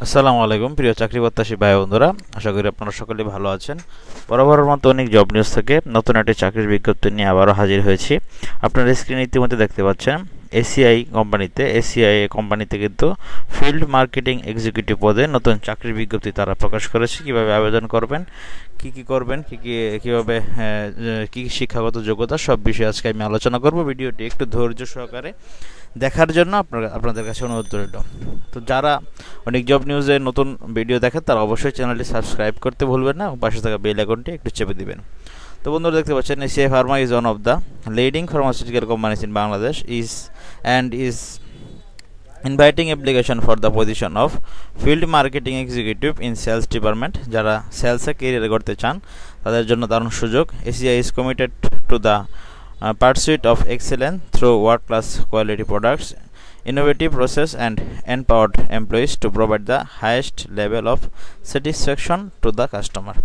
আসসালামু আলাইকুম, প্রিয় চাকরি প্রত্যাশী ভাই বন্ধুরা। আশা করি আপনারা সকলেই ভালো আছেন। বরাবরের মতো অনেক জব নিউজ থেকে নতুন একটি চাকরির বিজ্ঞপ্তি নিয়ে আবারও হাজির হয়েছি। আপনারা স্ক্রিনে ইতিমধ্যে দেখতে পাচ্ছেন এসিআই কোম্পানিতে এসিআই কোম্পানিতে কিন্তু ফিল্ড মার্কেটিং এক্সিকিউটিভ পদে নতুন চাকরির বিজ্ঞপ্তি তারা প্রকাশ করেছে। কীভাবে আবেদন করবেন কি কি করবেন, কি কি, কীভাবে কী কী শিক্ষাগত যোগ্যতা, সব বিষয়ে আজকে আমি আলোচনা করব। ভিডিওটি একটু ধৈর্য সহকারে দেখার জন্য আপনার, আপনাদের কাছে অনুরোধ রইল। তো যারা অনেক জব নিউজে নতুন ভিডিও দেখেন তারা অবশ্যই চ্যানেলটি সাবস্ক্রাইব করতে ভুলবেন না পাশে থাকা বেল আইকনটি একটু চেপে দিবেন। তো বন্ধুরা, দেখতে পাচ্ছেন ACI pharma is one of the leading pharmaceutical companies in Bangladesh is and is inviting application for the position of field marketing executive in sales department যারা সেলসে কেরিয়ার করতে চান, তাদের জন্য দারুণ সুযোগ। ACI is committed to the pursuit of excellence through world class quality products, innovative process, and empowered employees to provide the highest level of satisfaction to the customer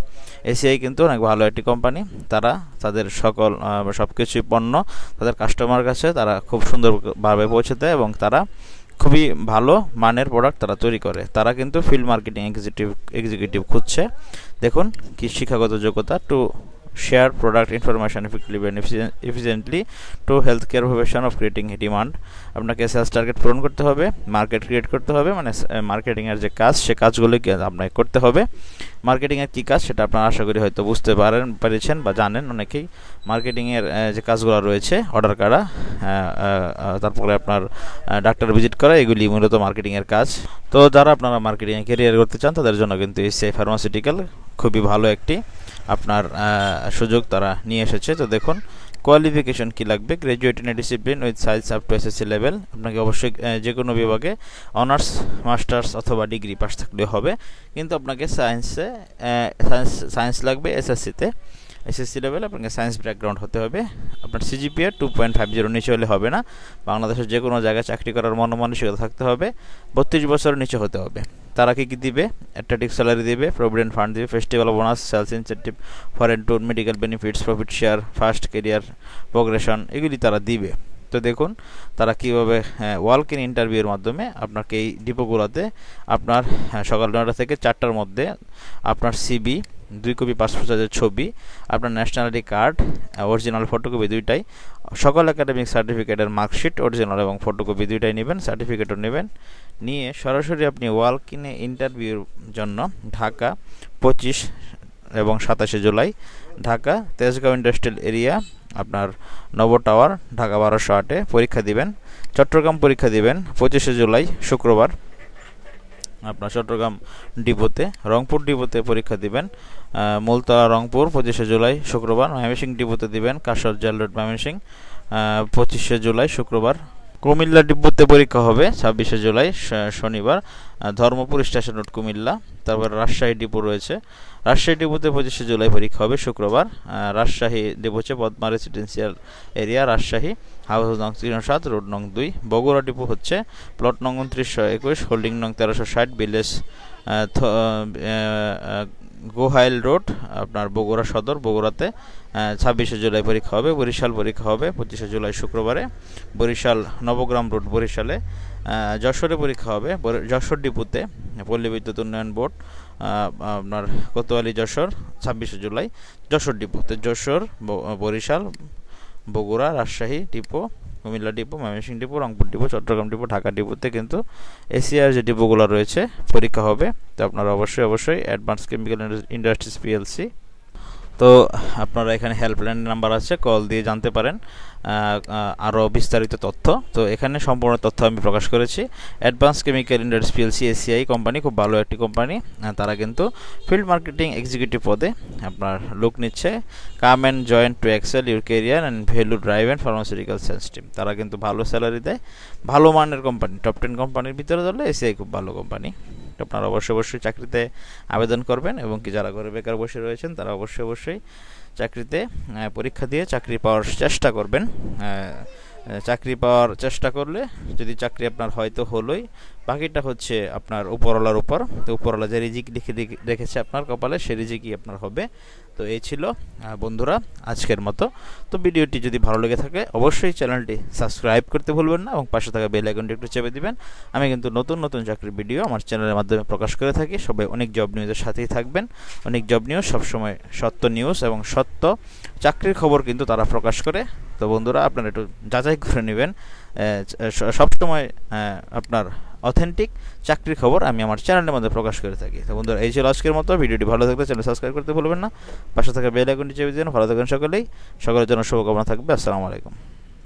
ACI কিন্তু অনেক ভালো একটি কোম্পানি তারা তাদের সকল সব কিছুই পণ্য তাদের কাস্টমার কাছে তারা খুব সুন্দরভাবে পৌঁছে দেয় এবং তারা খুবই ভালো মানের প্রোডাক্ট তারা তৈরি করে। তারা কিন্তু ফিল্ড মার্কেটিং এক্সিকিউটিভ এক্সিকিউটিভ খুঁজছে। দেখুন কি শিক্ষাগত যোগ্যতা। To share product information effectively and efficiently to healthcare profession of creating demand. আপনাকে সেলস টার্গেট পূরণ করতে হবে মার্কেট ক্রিয়েট করতে হবে মানে মার্কেটিংয়ের যে কাজ, সে কাজগুলোকে আপনাকে করতে হবে। মার্কেটিংয়ের কী কাজ সেটা আপনারা আশা করি হয়তো বুঝতে পারেন, পেরেছেন বা জানেন অনেকেই। মার্কেটিংয়ের যে কাজগুলো রয়েছে অর্ডার করা তারপরে আপনার ডাক্তার ভিজিট করা, এগুলি মূলত মার্কেটিংয়ের কাজ। তো যারা আপনারা মার্কেটিংয়ে কেরিয়ার করতে চান, তাদের জন্য কিন্তু এই সে ফার্মাসিউটিক্যাল খুবই ভালো একটি আপনার সুযোগ তারা নিয়ে এসেছে। তো দেখুন কোয়ালিফিকেশন কি লাগবে? Graduate in discipline with science up to SSC level আপনাকে অবশ্যই যে কোনো বিভাগে অনার্স মাস্টার্স অথবা ডিগ্রি পাস থাকলে হবে। কিন্তু আপনাকে সায়েন্সে সায়েন্স সায়েন্স লাগবে এসএসসিতে এসএসসি লেভেল আপনাকে সায়েন্স ব্যাকগ্রাউন্ড হতে হবে। আপনার CGPA two point five zero নিচে হলে হবে না। বাংলাদেশের যে কোনো জায়গায় চাকরি করার মনোমানসিকতা থাকতে হবে। বত্রিশ বছরের নিচে হতে হবে। তারা কি কী দিবে? অ্যাট্রাকটিভ স্যালারি দিবে প্রভিডেন্ট ফান্ড দিবে festival bonus sales incentive foreign tour medical benefits profit share first career progression এগুলি তারা দিবে। তো দেখুন, তারা কীভাবে ওয়ালক ইন ইন্টারভিউর মাধ্যমে আপনাকে এই ডিপোগুলোতে আপনার সকাল নয়টা থেকে চারটার মধ্যে আপনার সিবি দুই কপি পাসপোর্ট সাইজের ছবি, আপনার ন্যাশনালিটি কার্ড অরিজিনাল ফটোকপি দুইটাই। সকল একাডেমিক সার্টিফিকেটের মার্কশিট অরিজিনাল এবং ফটোকপি দুইটাই নেবেন সার্টিফিকেটও নেবেন। নিয়ে সরাসরি আপনি ওয়াল কিনে ইন্টারভিউর জন্য ঢাকা পঁচিশ এবং সাতাশে জুলাই, ঢাকা তেজগাঁও ইন্ডাস্ট্রিয়াল এরিয়া আপনার নব টাওয়ার ঢাকা বারোশো আটে পরীক্ষা দিবেন। চট্টগ্রাম পরীক্ষা দিবেন, পঁচিশে জুলাই, শুক্রবার। আপনার চট্টগ্রাম ডিপোতে, রংপুর ডিপোতে পরীক্ষা দিবেন। মূলতলা রংপুর, পঁচিশে জুলাই, শুক্রবার। ময়মনসিং ডিপোতে দিবেন। কাশর জেল রোড ময়মনসিং পঁচিশে জুলাই, শুক্রবার। কুমিল্লা ডিপোতে পরীক্ষা হবে, ছাব্বিশে জুলাই শনিবার। ধর্মপুর স্টেশন রোড কুমিল্লা, তারপর রাজশাহী ডিপো রয়েছে। রাজশাহী ডিপোতে পঁচিশে জুলাই পরীক্ষা হবে, শুক্রবার। রাজশাহী ডিপো হচ্ছে Padma residential area Rajshahi. House নং তিনশো সাত, রোড নং দুই। বগুড়া ডিপো হচ্ছে প্লট নং উনত্রিশশো একুশ। হোল্ডিং নং তেরোশো ষাট বিলেস গোহাইল রোড। আপনার বগুড়া সদর, বগুড়াতে ছাব্বিশে জুলাই পরীক্ষা হবে, বরিশাল পরীক্ষা হবে, পঁচিশে জুলাই শুক্রবারে, বরিশাল নবগ্রাম রোড বরিশালে যশোরে পরীক্ষা হবে যশোর ডিপুতে, পল্লী বিদ্যুৎ উন্নয়ন বোর্ড আপনার কোতোয়ালি যশোর, ছাব্বিশে July, Jessore ডিপুতে, Jessore Barisal, Bogura, Rajshahi, depot Comilla depot, Mymensingh depot, Rangpur depot, Chittagong depot, Dhaka ডিপোতে কিন্তু এসিআর যে ডিপোগুলো রয়েছে, পরীক্ষা হবে। তো আপনারা অবশ্যই অবশ্যই অ্যাডভান্স কেমিক্যাল ইন্ডাস্ট্রিজ পিএলসি তো আপনারা এখানে হেল্পলাইন নাম্বার আছে কল দিয়ে জানতে পারেন। আরও বিস্তারিত তথ্য। তো এখানে সম্পূর্ণ তথ্য আমি প্রকাশ করেছি। Advance chemical industries PLC ACI company খুব ভালো একটি কোম্পানি তারা কিন্তু ফিল্ড মার্কেটিং এক্সিকিউটিভ পদে আপনার লুক নিচ্ছে। Come and join to excel your career and value drive and pharmaceutical sales team তারা কিন্তু ভালো স্যালারি দেয়। ভালো মানের কোম্পানি টপ টেন কোম্পানির ভিতরে ধরলে এসিআই খুব ভালো কোম্পানি আপনারা অবশ্যই অবশ্যই চাকরিতে আবেদন করবেন এবং কি যারা ঘরে বেকার বসে রয়েছেন, তারা অবশ্যই অবশ্যই চাকরিতে পরীক্ষা দিয়ে চাকরি পাওয়ার চেষ্টা করবেন। চাকরি পাওয়ার চেষ্টা করলে যদি চাকরি আপনার হয়তো হলোই। বাকিটা হচ্ছে আপনার উপরওয়ালার উপর। তো উপরওয়ালা যে রিজিক লিখে রেখেছে আপনার কপালে, সে রিজিকই আপনার হবে। তো এই ছিল বন্ধুরা আজকের মতো। তো ভিডিওটি যদি ভালো লেগে থাকে, অবশ্যই চ্যানেলটি সাবস্ক্রাইব করতে ভুলবেন না এবং পাশে থাকা বেল আইকনটি একটু চেপে দিবেন। আমি কিন্তু নতুন নতুন চাকরির ভিডিও আমার চ্যানেলের মাধ্যমে প্রকাশ করে থাকি। সবাই অনেক জব নিউজের সাথেই থাকবেন। অনেক জব নিউজ সবসময় সত্য নিউজ এবং সত্য। চাকরির খবর কিন্তু তারা প্রকাশ করে। তো বন্ধুরা আপনারা একটু যাচাই করে নেবেন। সবসময় আপনার অথেন্টিক চাকরির খবর আমি আমার চ্যানেলের মধ্যে প্রকাশ করে থাকি। তো বন্ধুরা, এই ছিল আজকের মতো। ভিডিওটি ভালো থাকলে চ্যানেল সাবস্ক্রাইব করতে ভুলবেন না। পাশে থাকা বেল আইকনটি চেপে দিন। ভালো থাকবেন সকলেই। সকলের জন্য শুভকামনা থাকবে। আসসালামু আলাইকুম।